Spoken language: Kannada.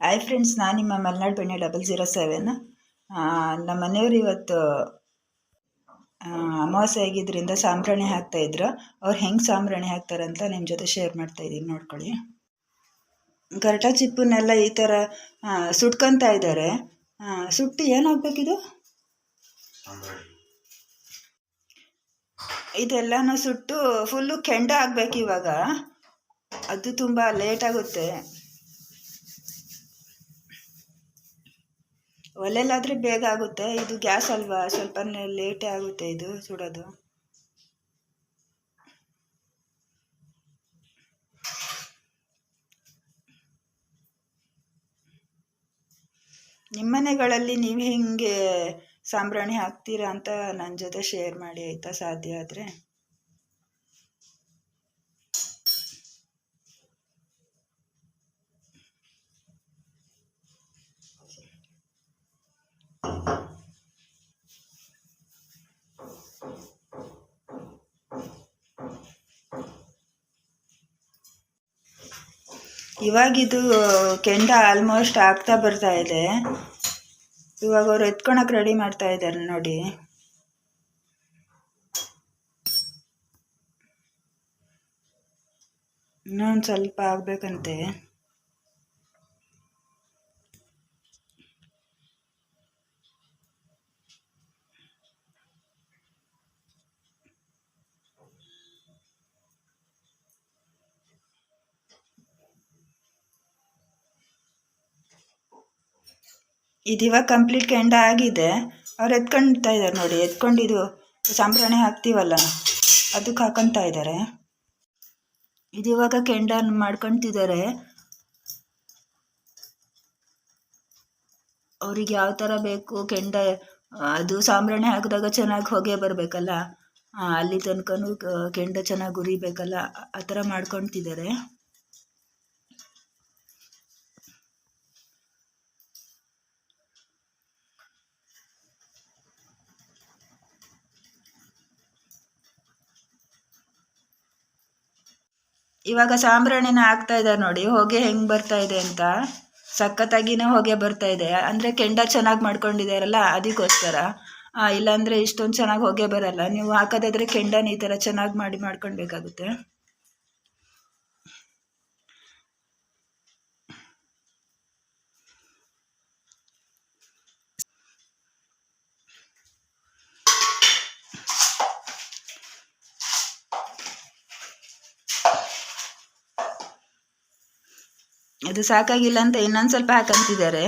ಹಾಯ್ ಫ್ರೆಂಡ್ಸ್ ನಾನು ನಿಮ್ಮ ಮಲೆನಾಡು ಬೆಣ್ಣೆ ಡಬಲ್ ಜೀರೋ ಸೆವೆನ್ ನಮ್ಮ ಮನೆಯವರು ಇವತ್ತು ಅಮಾವಾಸ್ಯೆ ಆಗಿದ್ದರಿಂದ ಸಾಂಬ್ರಾಣಿ ಹಾಕ್ತಾಯಿದ್ರು ಅವ್ರು ಹೆಂಗೆ ಸಾಂಬ್ರಾಣಿ ಹಾಕ್ತಾರೆ ಅಂತ ನಿಮ್ಮ ಜೊತೆ ಶೇರ್ ಮಾಡ್ತಾ ಇದ್ದೀನಿ, ನೋಡ್ಕೊಳ್ಳಿ. ಕರ್ಟ ಚಿಪ್ಪನ್ನೆಲ್ಲ ಈ ಥರ ಸುಟ್ಕೊತಾ ಇದ್ದಾರೆ. ಸುಟ್ಟು ಏನಾಗಬೇಕಿದು? ಇದೆಲ್ಲನೂ ಸುಟ್ಟು ಫುಲ್ಲು ಕೆಂಡ ಆಗಬೇಕು ಇವಾಗ. ಅದು ತುಂಬ ಲೇಟ್ ಆಗುತ್ತೆ. ಒಲೆಲಾದರೆ ಬೇಗ ಆಗುತ್ತೆ. ಇದು ಗ್ಯಾಸ್ ಅಲ್ವಾ? ಸ್ವಲ್ಪ ಲೇಟೇ ಆಗುತ್ತೆ ಇದು ಸುಡೋದು. ನಿಮ್ಮನೆಗಳಲ್ಲಿ ನೀವು ಹೇಗೆ ಸಾಂಬ್ರಾಣಿ ಹಾಕ್ತೀರಾ ಅಂತ ನನ್ನ ಜೊತೆ ಶೇರ್ ಮಾಡಿ, ಆಯಿತಾ ಸಾಧ್ಯ ಆದರೆ? ಇವಾಗಿದು ಕೆಂಡ ಆಲ್ಮೋಸ್ಟ್ ಆಗ್ತಾ ಬರ್ತಾ ಇದೆ. ಇವಾಗ ಅವ್ರು ಎತ್ಕೊಳಕ್ಕೆ ರೆಡಿ ಮಾಡ್ತಾ ಇದ್ದಾರೆ ನೋಡಿ. ಇನ್ನೊಂದು ಸ್ವಲ್ಪ ಆಗ್ಬೇಕಂತೆ. ಇದು ಇವಾಗ ಕಂಪ್ಲೀಟ್ ಕೆಂಡ ಆಗಿದೆ. ಅವ್ರು ಎತ್ಕೊಳ್ತಾ ಇದ್ದಾರೆ ನೋಡಿ, ಎತ್ಕೊಂಡು ಇದು ಸಾಂಬ್ರಾಣಿ ಹಾಕ್ತೀವಲ್ಲ, ಅದಕ್ಕೆ ಹಾಕೊತಾ ಇದ್ದಾರೆ. ಇದು ಇವಾಗ ಕೆಂಡ ಮಾಡ್ಕೊತಿದ್ದಾರೆ. ಅವ್ರಿಗೆ ಯಾವ ಥರ ಬೇಕು ಕೆಂಡ, ಅದು ಸಾಂಬ್ರಾಣಿ ಹಾಕಿದಾಗ ಚೆನ್ನಾಗಿ ಹೊಗೆ ಬರಬೇಕಲ್ಲ ಅಲ್ಲಿ ತನಕನೂ ಕೆಂಡ ಚೆನ್ನಾಗಿ ಉರಿಬೇಕಲ್ಲ, ಆ ಥರ ಮಾಡ್ಕೊತಿದ್ದಾರೆ. ಇವಾಗ ಸಾಂಬ್ರಾಣಿನ ಹಾಕ್ತಾ ಇದ್ದಾರೆ ನೋಡಿ, ಹೊಗೆ ಹೆಂಗೆ ಬರ್ತಾ ಇದೆ ಅಂತ. ಸಖತ್ತಾಗಿನೇ ಹೊಗೆ ಬರ್ತಾ ಇದೆ. ಅಂದರೆ ಕೆಂಡ ಚೆನ್ನಾಗಿ ಮಾಡ್ಕೊಂಡಿದ್ದಾರಲ್ಲ ಅದಕ್ಕೋಸ್ಕರ ಇಲ್ಲಾಂದರೆ ಇಷ್ಟೊಂದು ಚೆನ್ನಾಗಿ ಹೊಗೆ ಬರಲ್ಲ. ನೀವು ಹಾಕೋದಾದ್ರೆ ಕೆಂಡನ ಈ ಥರ ಚೆನ್ನಾಗಿ ಮಾಡಿ ಮಾಡ್ಕೊಳ್ಬೇಕಾಗುತ್ತೆ. ಇದು ಸಾಕಾಗಿಲ್ಲ ಅಂತ ಇನ್ನೊಂದು ಸ್ವಲ್ಪ ಹಾಕಂತಿದ್ದಾರೆ.